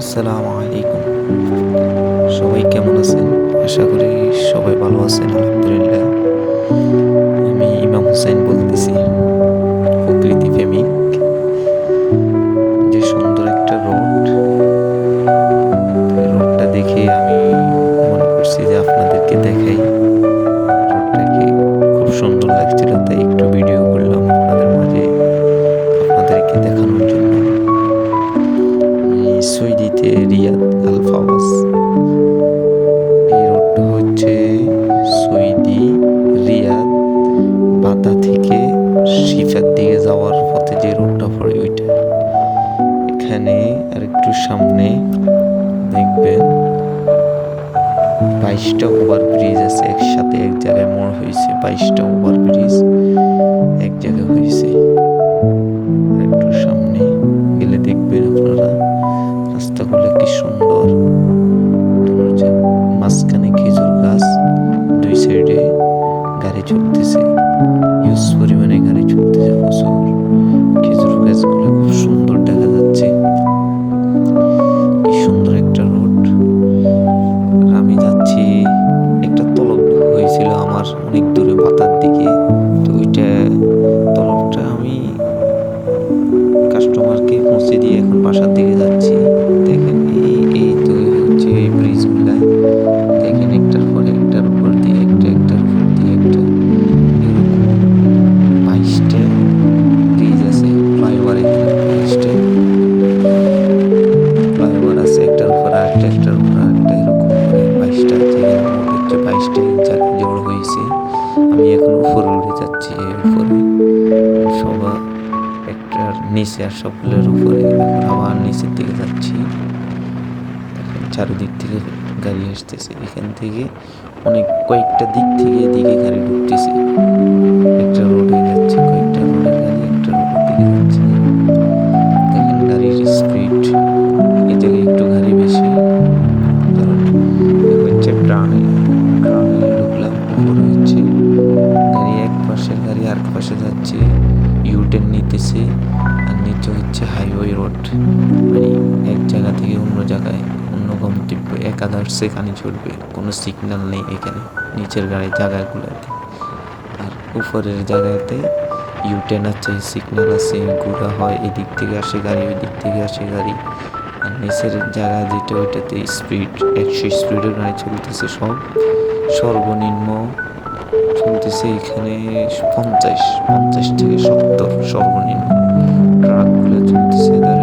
আসসালামু আলাইকুম। সবাই কেমন আছেন? আশা করি সবাই ভালো আছেন, আলহামদুলিল্লাহ। আমি ইমাম হোসেন বলতেছি, প্রকৃতি প্রেমিক। যে সুন্দর একটা রোড রোডটা দেখে আমি মনে করছি যে আপনাদেরকে দেখাই। রোডটাকে খুব সুন্দর লাগছিল, তাই একটু ভিডিও রিয়াদ আলফাওয়াস এই রোডটা হচ্ছে সুইডি রিয়াদ বাতা থেকে শিফার দিকে যাওয়ার পথে যে রোডটা পড়ে ওইটা। এখানে আর একটু সামনে দেখবেন বাইশটা ওভার ব্রিজ আছে, একসাথে এক জায়গায় মোড় হয়েছে বাইশটা ওভার ব্রিজ এক জায়গায় চলতেছে ইউজ পরিমাণে গাড়ি চলতেছে প্রচুর খেজুর গাছগুলো খুব উপরে উঠে যাচ্ছি এর উপরে সবার একটার নিচে আর সবগুলোর উপরে। আবার নিচের দিকে যাচ্ছি। চারিদিক থেকে গাড়ি আসতেছে। এখান থেকে অনেক কয়েকটা দিক থেকে এদিকে গাড়ি ঢুকতেছে। একটা রোডে যাচ্ছে, কয়েকটা রোডের গাড়ি, একটা রোডের দিকে যাচ্ছে। দেখেন গাড়ির স্পিড জায়গায় একটু গাড়ি বেশি। কারণ এ হচ্ছে ট্রানে ট্রানে ঢুকলাম উপরে পাশে যাচ্ছে ইউটেন নিতেছে, আর নিচে হচ্ছে হাইওয়ে রোড মানে এক জায়গা থেকে অন্য জায়গায়, অন্য গন্তব্য একাধার সেখানে চলবে কোনো সিগন্যাল নেই এখানে, নিচের গাড়ির জায়গাগুলোতে আর উপরের জায়গাতে ইউটেন আছে সিগন্যাল আছে ঘোরা হয়, এদিক থেকে আসে গাড়ি ওই দিক থেকে আসে গাড়ি। আর নিচের জায়গা যেটা, ওইটাতে স্পিড একশো স্পিডের গাড়ি চলতেছে সব। সর্বনিম্ন চলতেছে এখানে পঞ্চাশ পঞ্চাশ থেকে সত্তর সর্বনিম্ন ট্রাকগুলো চলতেছে। তার